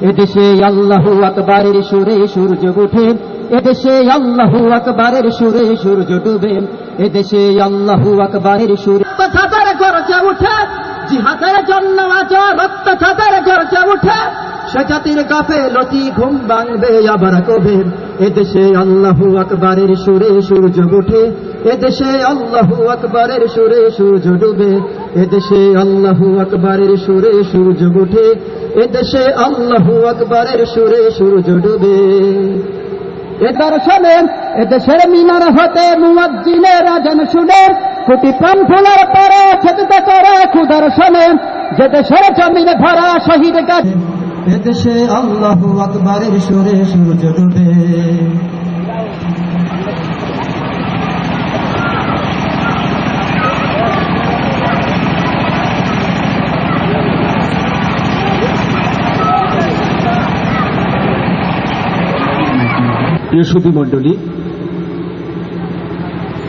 এদেশে আল্লাহু আকবরের সুরে সূর্য উঠে এদেশে আল্লাহু আকবরের সুরে সূর্য ডুবে এদেশে আল্লাহু আকবরের সুরে ছাদের গরজে উঠে জিহাদের জন্য আজ রক্ত ছাদের গরজে উঠে। সে জাতির গাফে লতি ঘুম ভাঙবে আবার কবে? এদেশে আল্লাহু আকবরের সুরে সূর্য উঠে এদেশে আল্লাহু আকবরের সুরে সূর্য ডুবে এদেশে আল্লাহু আকবরের সুরে সূর্য উঠে এদেশে আল্লাহু আকবরের সুরে সূর্য ডুবে। এ দর্শনে এদেশের মিনার হতে মুয়াজ্জিনের আজান শুনে কোটি প্রাণ ফোলার পরে ছেদতে করে কুদর্শনে যে দেশের জমিনে ভরা শহীদ গাছ এদেশে আল্লাহু আকবরের সুরে সূর্য ডুবে। প্রিয় সুধী মণ্ডলী,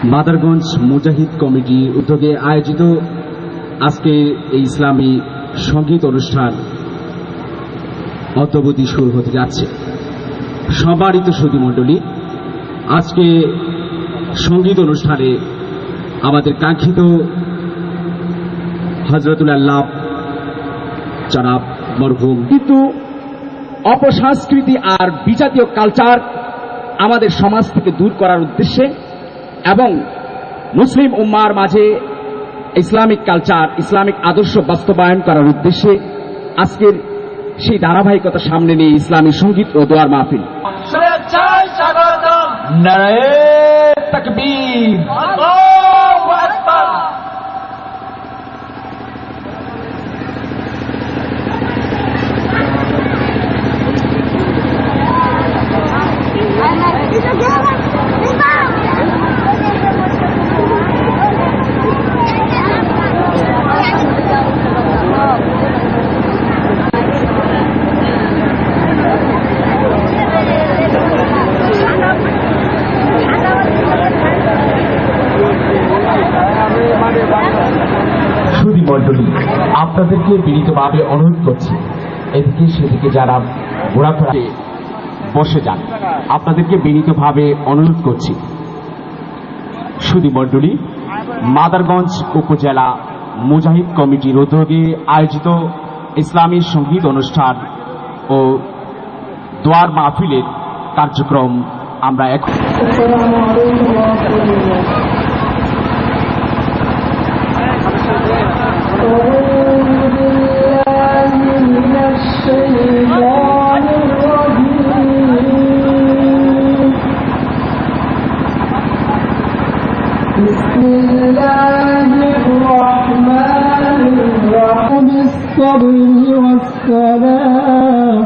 মাদারগঞ্জ মুজাহিদ কমিটির উদ্যোগে আয়োজিত আজকে এই ইসলামী সংগীত অনুষ্ঠান অদ্যবধি শুরু হতে যাচ্ছে। সবারই সুধী মণ্ডলী, আজকে সংগীত অনুষ্ঠানে আমাদের কাঙ্ক্ষিত হজরতুল আল্লাহ, জনাব মরহুম। কিন্তু অপসংস্কৃতি আর বিজাতীয় কালচার আমাদের সমাজ থেকে দূর করার উদ্দেশ্যে এবং মুসলিম উম্মার মাঝে ইসলামিক কালচার, ইসলামিক আদর্শ বাস্তবায়ন করার উদ্দেশ্যে আজকের সেই ধারাবাহিকতা সামনে নিয়ে ইসলামী সংগীত ও দোয়ার মাহফিল। নারায় মণ্ডলী আপনাদেরকে বিনীতভাবে অনুরোধ করছি, এদিকে সেদিকে যারা ঘোরাফেরা বসে যান, আপনাদেরকে বিনীতভাবে অনুরোধ করছি। সুদী মণ্ডলী, মাদারগঞ্জ উপজেলা মুজাহিদ কমিটির উদ্যোগে আয়োজিত ইসলামী সংগীত অনুষ্ঠান ও দোয়ার মাহফিলের কার্যক্রম আমরা এখন الصبر والسلام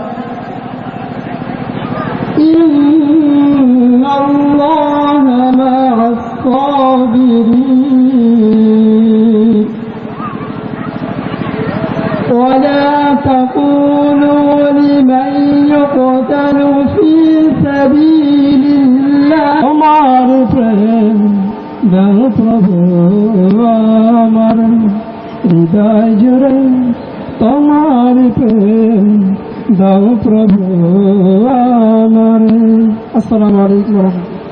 আসসালামু আলাইকুম ওয়া রাহমাতুল্লাহ।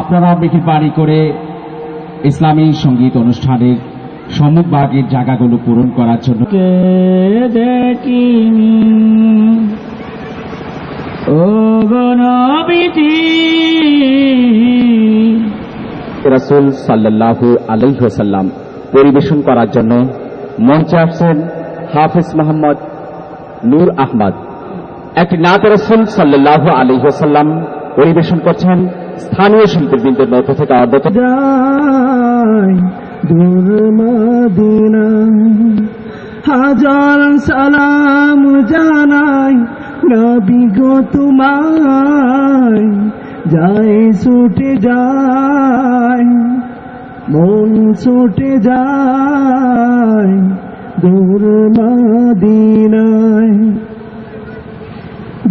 আপনারা মেহেরবানি করে ইসলামী সংগীত অনুষ্ঠানের সম্মুখভাগের জায়গাগুলো পূরণ করার জন্য কে দেখিনি ও রাসুল সাল্লাল্লাহু আলাইহসাল্লাম পরিবেশন করার জন্য মঞ্চে আসছেন হাফিজ মোহাম্মদ নূর আহমদ। একটি নাত রসুল সাল্লাল্লাহু আলাইহসাল্লাম পরিবেশন করছেন স্থানীয় শিল্পীবৃন্দের মধ্য থেকে যাই মদিনা, হাজার সালাম জানাই নবী গো তোমায়। যাই ছুটে যায় মন ছুটে যায় দূর মদিনায়।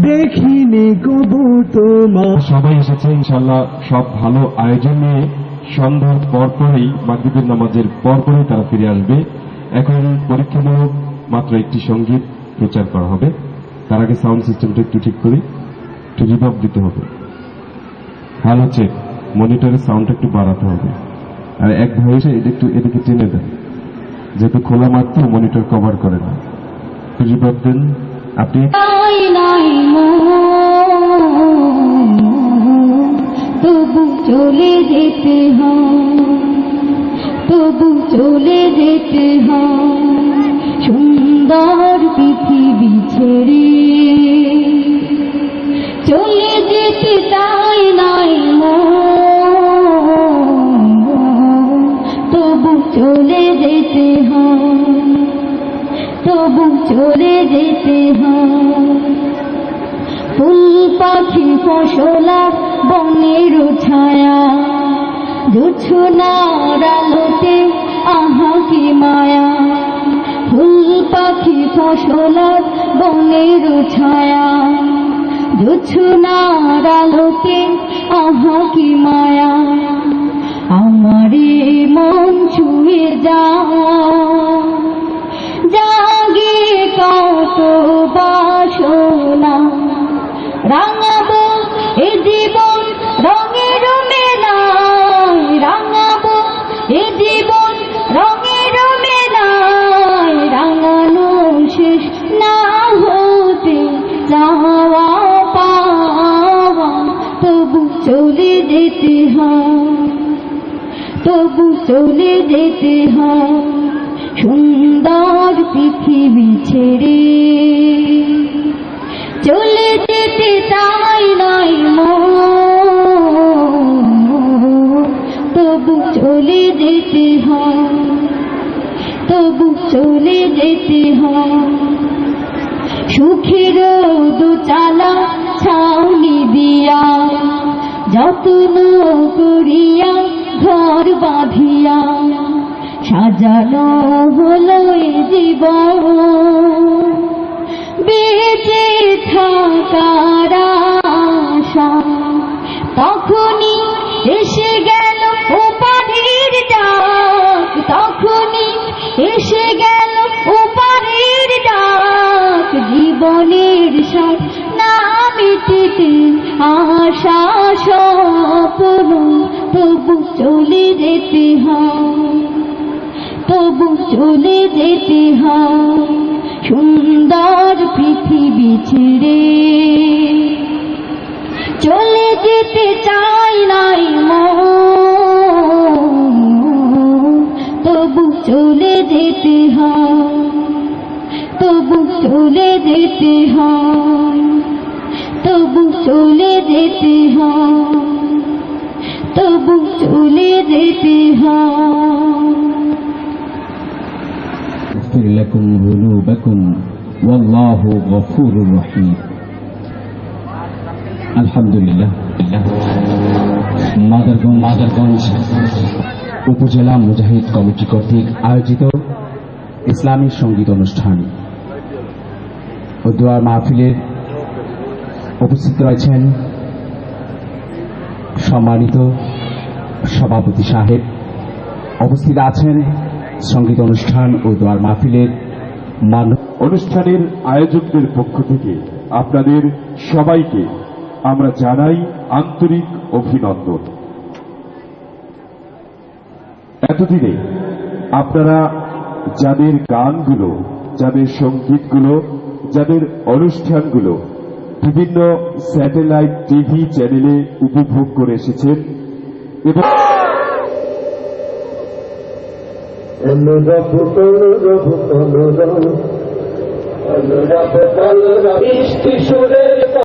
দেখিনি কবু তোমার। সবাই এসেছে ইনশাল্লাহ সব ভালো আয়োজন নিয়ে সন্ধ্যার পরপরই মাগরিবের নামাজের পরপরই তারা ফিরে আসবে। এখন পরীক্ষামূলক মাত্র একটি সংগীত প্রচার করা হবে। তার আগে সাউন্ড সিস্টেমটা একটু ঠিক করি, একটু রিভাব দিতে হবে। হ্যালো হচ্ছে, মনিটরের সাউন্ডটা একটু বাড়াতে হবে। আর এক ভাই এসে একটু এদিকে টেনে দেন। যেহেতু খোলা মাত্র, মনিটর কভার করে না। রিভাব দেন আপনি তবু চলে যেতে তবু চলে যেতে সুন্দর পৃথিবী ছেড়ে। চলে যেতে তাই নাই তবু চলে যেতে তবু চলে পাখি ফসলা, বনের ছায়া। জোছনার আলোতে আহা কি মায়া। ফুল পাখি ফসলার বনের ছায়া। জোছনার আলোতে আহা কি মায়া। আমারে মন ছুঁয়ে যা চলে যেতে হয়। সুন্দর পৃথিবী ছেড়ে। চলে যেতে তাই নাই তবু চলে যেতে হয়। তবু চলে যেতে হয়। সুখের দুচালা ছাউনি দিয়া যত্ন করিয়া ঘর বাঁধিয়া সাজানো হলো জীব বেঁচে থাকার তখনই এসে গেল উপাধির ডাক। তখনই এসে গেল উপাধির ডাক। জীবনের সব না মিটিতে আশা স্বপ্ন তবু চলে যেতে হয় চলে যেতে হয় পৃথিবী ছেড়ে। চলে যেতে চাই নাই তবু চলে যেতে তবু চলে যেতে তবু চলে যেতে হয়। তবু চলে যেতে হয় يغفر لكم ذنوبكم والله غفور رحيم আলহামদুলিল্লাহ মাদারগঞ্জ মাদারগঞ্জ উপজেলা মুজাহিদ কমিটি কর্তৃক আয়োজিত ইসলামী সঙ্গীত অনুষ্ঠান ও দোয়ার মাহফিলের উপস্থিত রয়েছেন সম্মানিত সভাপতি সাহেব অবস্থিত আছেন সংগীত অনুষ্ঠান ও দোয়ার মাহফিলের মানব অনুষ্ঠানের আয়োজকদের পক্ষ থেকে আপনাদের সবাইকে আমরা জানাই আন্তরিক অভিনন্দন। এতদিনে আপনারা যাদের গানগুলো, যাদের সঙ্গীতগুলো, যাদের অনুষ্ঠানগুলো বিভিন্ন স্যাটেলাইট টিভি চ্যানেলে উপভোগ করে এসেছেন এবং বৃষ্টি সুরে